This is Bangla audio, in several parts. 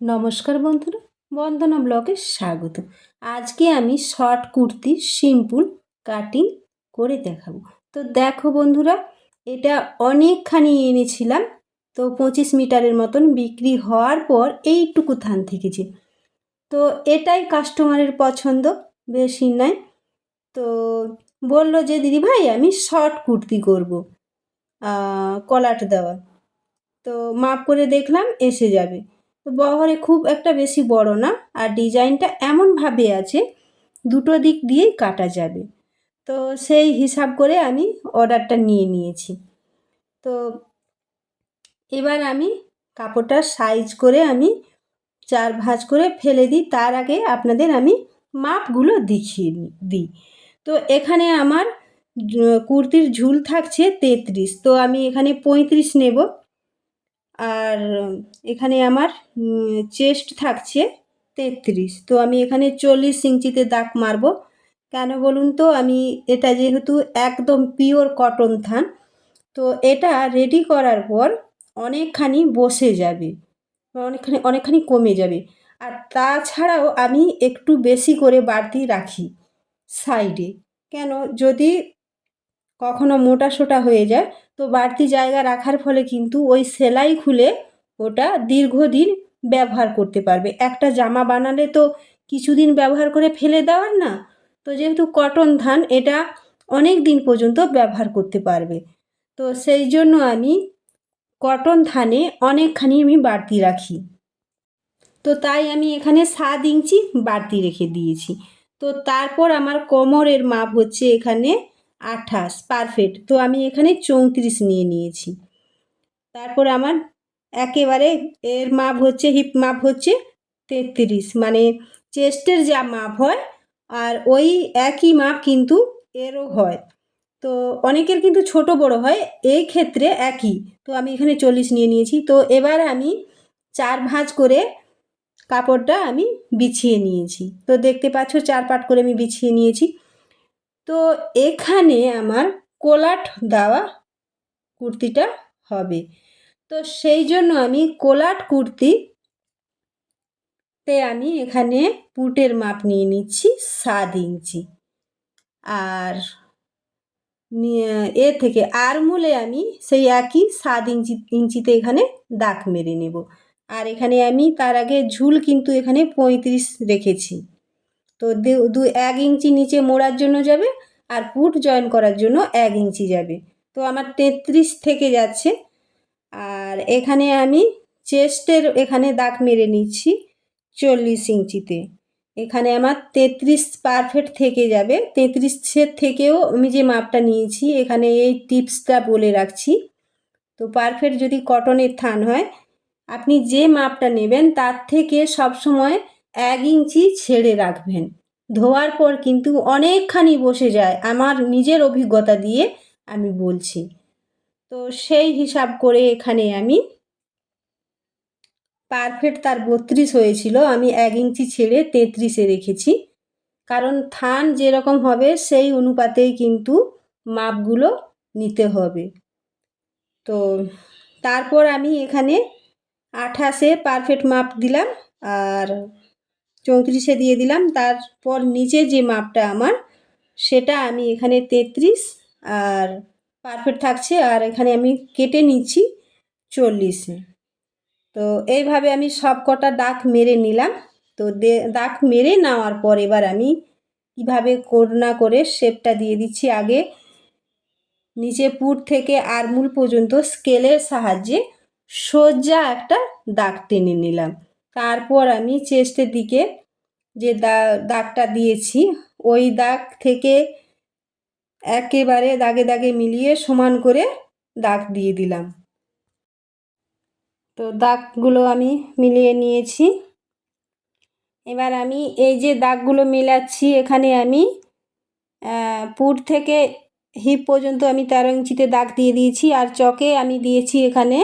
নমস্কার বন্ধুরা, বন্দনা ব্লগে স্বাগত। আজকে আমি শর্ট কুর্তি, সিম্পল কাটিং করে দেখাবো। তো দেখো বন্ধুরা, এটা অনেকখানি এনেছিলাম, তো পঁচিশ মিটারের মতন বিক্রি হওয়ার পর এইটুকু থান থেকেছে। তো এটাই কাস্টমারের পছন্দ, বেশি নয়। তো বলল যে, দিদি ভাই, আমি শর্ট কুর্তি করব কলাট দেওয়া। তো মাপ করে দেখলাম, এসে যাবে। তো বহরে খুব একটা বেশি বড় না, আর ডিজাইনটা এমনভাবে আছে, দুটো দিক দিয়েই কাটা যাবে। তো সেই হিসাব করে আমি অর্ডারটা নিয়ে নিয়েছি। তো এবার আমি কাপড়টার সাইজ করে আমি চার ভাঁজ করে ফেলে দিই, তার আগে আপনাদের আমি মাপগুলো দেখিয়ে দিই। তো এখানে আমার কুর্তির ঝুল থাকছে তেত্রিশ, তো আমি এখানে পঁয়ত্রিশ নেব। আর এখানে আমার চেস্ট থাকছে তেত্রিশ। তো আমি এখানে চল্লিশ ইঞ্চিতে দাগ মারব। কেন বলুন তো, আমি এটা যেহেতু একদম পিওর কটন থান তো এটা রেডি করার পর অনেকখানি বসে যাবে, অনেকখানি অনেকখানি কমে যাবে। আর তাছাড়াও আমি একটু বেশি করে বাড়তি রাখি সাইডে কেন? যদি কখনো মোটা সোটা হয়ে যায় তো বাড়তি জায়গা রাখার ফলে কিন্তু ওই সেলাই খুলে ওটা দীর্ঘদিন ব্যবহার করতে পারবে। একটা জামা বানালে তো কিছুদিন ব্যবহার করে ফেলে দেওয়ার না। তো যেহেতু কটন ধান, এটা অনেক দিন পর্যন্ত ব্যবহার করতে পারবে। তো সেই জন্য আমি কটন ধানে অনেকখানি আমি বাড়তি রাখি। তো তাই আমি এখানে সাত ইঞ্চি বাড়তি রেখে দিয়েছি। তো তারপর আমার কোমরের মাপ হচ্ছে এখানে আঠাশ পারফেক্ট তো আমি এখানে চৌত্রিশ নিয়ে নিয়েছি। তারপর আমার একেবারে এর মাপ হচ্ছে হিপ মাপ হচ্ছে তেত্রিশ। মানে চেস্টের যা মাপ হয়, আর ওই একই মাপ কিন্তু এরও হয়। তো অনেকের কিন্তু ছোট বড় হয়, এই ক্ষেত্রে একই। তো আমি এখানে চল্লিশ নিয়ে নিয়েছি। তো এবার আমি চার ভাঁজ করে কাপড়টা আমি বিছিয়ে নিয়েছি। তো দেখতে পাচ্ছ, চার পাট করে আমি বিছিয়ে নিয়েছি। তো এখানে আমার কোলাট দেওয়া কুর্তিটা হবে। তো সেই জন্য আমি কোলাট কুর্তি তে আমি এখানে পুটের মাপ নিয়ে নিচ্ছি সাত ইঞ্চি। আর এ থেকে আর মূলে আমি সেই একই সাত ইঞ্চি, ইঞ্চিতে এখানে দাগ মেরে নেব। আর এখানে আমি তার আগে ঝুল কিন্তু এখানে পঁয়ত্রিশ রেখেছি। তো দু এক ইঞ্চি নিচে মোড়ার জন্য যাবে আর পুট জয়েন করার জন্য এক ইঞ্চি যাবে। তো আমার তেত্রিশ থেকে যাচ্ছে। আর এখানে আমি চেস্টের এখানে দাগ মেরে নিচ্ছি চল্লিশ ইঞ্চিতে। এখানে আমার তেত্রিশ পারফেক্ট থেকে যাবে। তেত্রিশের থেকেও আমি যে মাপটা নিয়েছি, এখানে এই টিপসটা বলে রাখছি। তো পারফেক্ট যদি কটনের থান হয়, আপনি যে মাপটা নেবেন, তার থেকে সবসময় এক ইঞ্চি ছেড়ে রাখবেন। ধোয়ার পর কিন্তু অনেকখানি বসে যায়। আমার নিজের অভিজ্ঞতা দিয়ে আমি বলছি। তো সেই হিসাব করে এখানে আমি পারফেক্ট তার বত্রিশ হয়েছিল। আমি এক ইঞ্চি ছেড়ে তেত্রিশে রেখেছি। কারণ থান যেরকম হবে, সেই অনুপাতেই কিন্তু মাপগুলো নিতে হবে। তো তারপর আমি এখানে আঠাশে পারফেক্ট মাপ দিলাম। আর চৌত্রিশে দিয়ে দিলাম। তারপর নিচে যে মাপটা আমার, সেটা আমি এখানে তেত্রিশ আর পারফেক্ট থাকছে। আর এখানে আমি কেটে নিচ্ছি চল্লিশে। তো এইভাবে আমি সব কটা দাগ মেরে নিলাম। তো দাগ মেরে নেওয়ার পর এবার আমি কীভাবে করোনা করে শেপটা দিয়ে দিচ্ছি আগে, নিচে পুট থেকে আরমুল পর্যন্ত স্কেলের সাহায্যে সোজা একটা দাগ টেনে নিলাম। তারপর আমি চেস্টের দিকে যে দাগটা দিয়েছি, ওই দাগ থেকে একেবারে দাগে দাগে মিলিয়ে সমান করে দাগ দিয়ে দিলাম। তো দাগগুলো আমি মিলিয়ে নিয়েছি। এবার আমি এই যে দাগগুলো মেলাচ্ছি, এখানে আমি পুর থেকে হিপ পর্যন্ত আমি তেরো ইঞ্চিতে দাগ দিয়ে দিয়েছি, আর চকে আমি দিয়েছি এখানে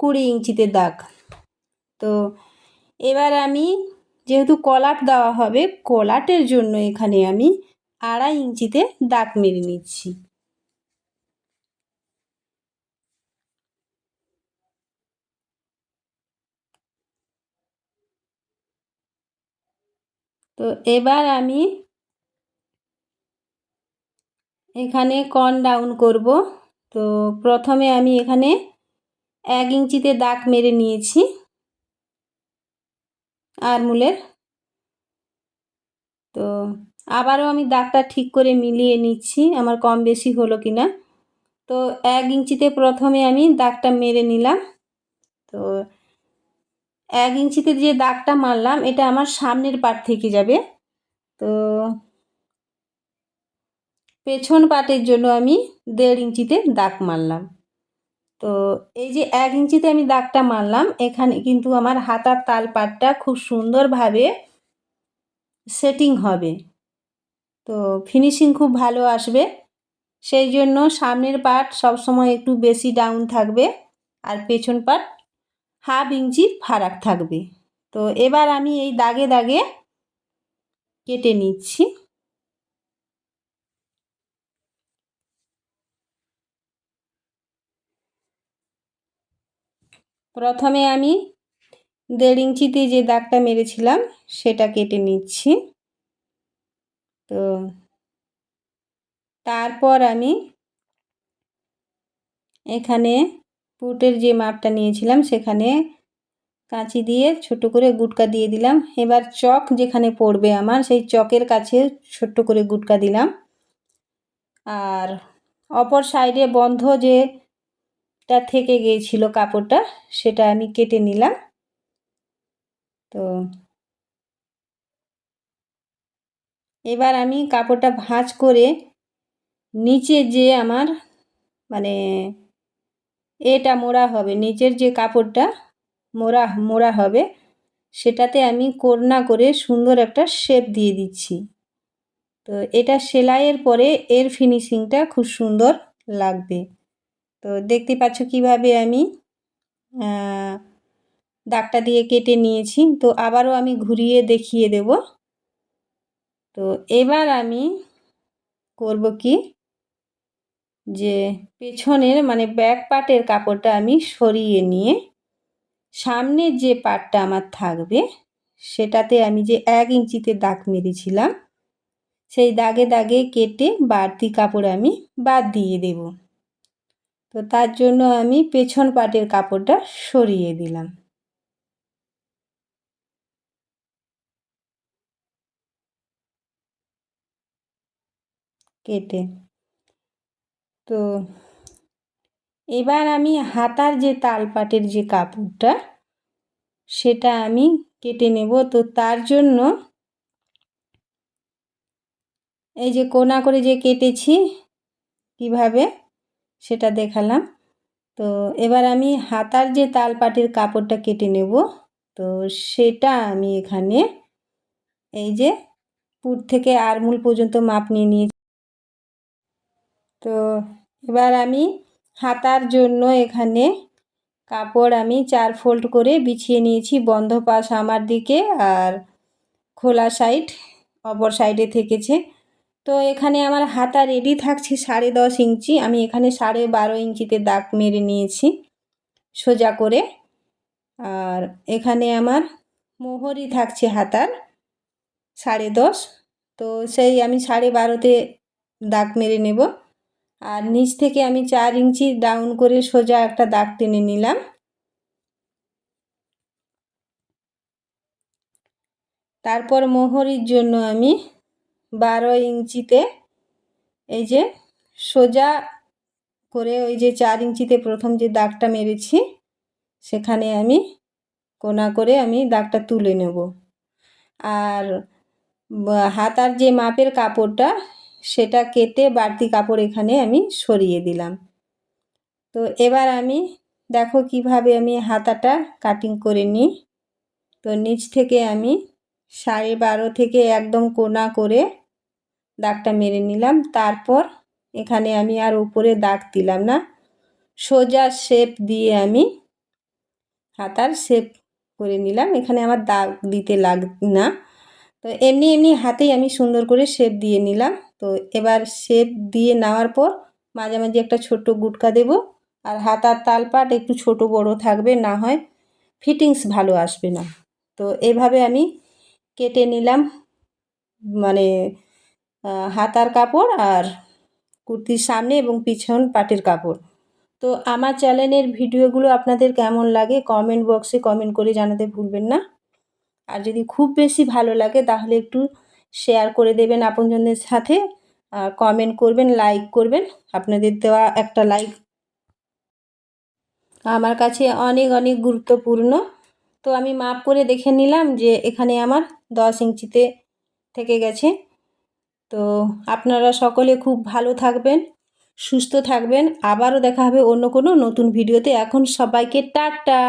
কুড়ি ইঞ্চিতে দাগ। তো এবার আমি যেহেতু কলাট দেওয়া হবে, কলাটের জন্য এখানে আমি আড়াই ইঞ্চিতে দাগ মেরে নিচ্ছি। তো এবার আমি এখানে কর্ন ডাউন করব। তো প্রথমে আমি এখানে এক ইঞ্চিতে দাগ মেরে নিয়েছি। আরমুলের তো আবারও আমি দাগটা ঠিক করে মিলিয়ে নিচ্ছি, আমার কম বেশি হলো কি না তো এক ইঞ্চিতে প্রথমে আমি দাগটা মেরে নিলাম। তো এক ইঞ্চিতে যে দাগটা মারলাম, এটা আমার সামনের পাট থেকে যাবে। তো পেছন পাটের জন্য আমি দেড় ইঞ্চিতে দাগ মারলাম। তো এই যে এক ইঞ্চিতে আমি দাগটা মারলাম, এখানে কিন্তু আমার হাতার তাল পাটটা খুব সুন্দরভাবে সেটিং হবে। তো ফিনিশিং খুব ভালো আসবে। সেই জন্য সামনের পাট সবসময় একটু বেশি ডাউন থাকবে আর পেছন পাট হাফ ইঞ্চি ফারাক থাকবে। তো এবার আমি এই দাগে দাগে কেটে নিচ্ছি। প্রথমে আমি দেড় ইঞ্চিতে যে দাগটা মেরেছিলাম, সেটা কেটে নিচ্ছি। তো তারপর আমি এখানে পুটের যে মাপটা নিয়েছিলাম, সেখানে কাঁচি দিয়ে ছোট করে গুটকা দিয়ে দিলাম। এবার চক যেখানে পড়বে আমার, সেই চকের কাছে ছোট্ট করে গুটকা দিলাম। আর অপর সাইডে বন্ধ যেটা থেকে গিয়েছিল কাপড়টা, সেটা আমি কেটে নিলাম। তো এবার আমি কাপড়টা ভাঁজ করে নিচে যে আমার মানে এটা মোড়া হবে, নিচের যে কাপড়টা মোড়া মোড়া হবে, সেটাতে আমি কোরনা করে সুন্দর একটা শেপ দিয়ে দিচ্ছি। তো এটা সেলাইয়ের পরে এর ফিনিশিংটা খুব সুন্দর লাগবে। তো দেখতে পাচ্ছ কীভাবে আমি দাগটা দিয়ে কেটে নিয়েছি। তো আবারও আমি ঘুরিয়ে দেখিয়ে দেব। তো এবার আমি করব কি, যে পেছনের মানে ব্যাক পার্টের কাপড়টা আমি সরিয়ে নিয়ে সামনের যে পার্টটা আমার থাকবে, সেটাতে আমি যে এক ইঞ্চিতে দাগ মেরেছিলাম, সেই দাগে দাগে কেটে বাড়তি কাপড় আমি বাদ দিয়ে দেব। তো তার জন্য আমি পেছন পাটের কাপড়টা সরিয়ে দিলাম। কেটে। তো এবার আমি হাতার যে তালপাটের যে কাপড়টা, সেটা আমি কেটে নেব। তো তার জন্য এই যে কোনা করে যে কেটেছি, কীভাবে? সেটা দেখালাম। তো এবার আমি হাতার যে তালপাটের কাপড়টা কেটে নেব, তো সেটা আমি এখানে এই যে পুর থেকে আরমুল পর্যন্ত মাপ নিয়ে নিয়েছি তো এবার আমি হাতার জন্য এখানে কাপড় আমি চার ফোল্ড করে বিছিয়ে নিয়েছি বন্ধ পাশ আমার দিকে আর খোলা সাইড অপর সাইডে থেকেছে। তো এখানে আমার হাতা রেডি থাকছে সাড়ে দশ ইঞ্চি। আমি এখানে সাড়ে বারো ইঞ্চিতে দাগ মেরে নিয়েছি সোজা করে। আর এখানে আমার মোহরি থাকছে হাতার সাড়ে দশ। তো সেই আমি সাড়ে বারোতে দাগ মেরে নেব। আর নিচ থেকে আমি চার ইঞ্চি ডাউন করে সোজা একটা দাগ টেনে নিলাম। তারপর মোহরির জন্য আমি বারো ইঞ্চিতে, এই যে সোজা করে ওই যে চার ইঞ্চিতে প্রথম যে দাগটা মেরেছি, সেখানে আমি কোনা করে আমি দাগটা তুলে নেব। আর হাতার যে মাপের কাপড়টা, সেটা কেটে বাড়তি কাপড় এখানে আমি সরিয়ে দিলাম। তো এবার আমি দেখো কীভাবে আমি হাতাটা কাটিং করে নিই। তো নিচ থেকে আমি সাড়ে বারো থেকে একদম কোনা করে দাগটা মেরে নিলাম। তারপর এখানে আমি আর উপরে দাগ দিলাম না। সোজা শেপ দিয়ে আমি হাতার শেপ করে নিলাম। এখানে আমার দাগ দিতে লাগ না। তো এমনি এমনি হাতেই আমি সুন্দর করে শেপ দিয়ে নিলাম। তো এবার শেপ দিয়ে নেওয়ার পর মাঝামাঝি একটা ছোট্ট গুটকা দেব। আর হাতার তালপাট একটু ছোট বড় থাকবে, না হয় ফিটিংস ভালো আসবে না। তো এভাবে আমি কেটে নিলাম। মানে হাতার কাপড় আর কুর্তির সামনে এবং পিছন পাটের কাপড়। তো আমার চ্যানেলের ভিডিওগুলো আপনাদের কেমন লাগে কমেন্ট বক্সে কমেন্ট করে জানাতে ভুলবেন না। আর যদি খুব বেশি ভালো লাগে তাহলে একটু শেয়ার করে দেবেন আপনজনদের সাথে আর কমেন্ট করবেন, লাইক করবেন। আপনাদের দেওয়া একটা লাইক আমার কাছে অনেক অনেক গুরুত্বপূর্ণ। তো আমি মাপ করে দেখে নিলাম যে এখানে আমার দশ ইঞ্চিতে থেকে গেছে। তো আপনারা সকলে খুব ভালো থাকবেন, সুস্থ থাকবেন। আবারও দেখা হবে অন্য কোনো নতুন ভিডিওতে। এখন সবাইকে টাটা!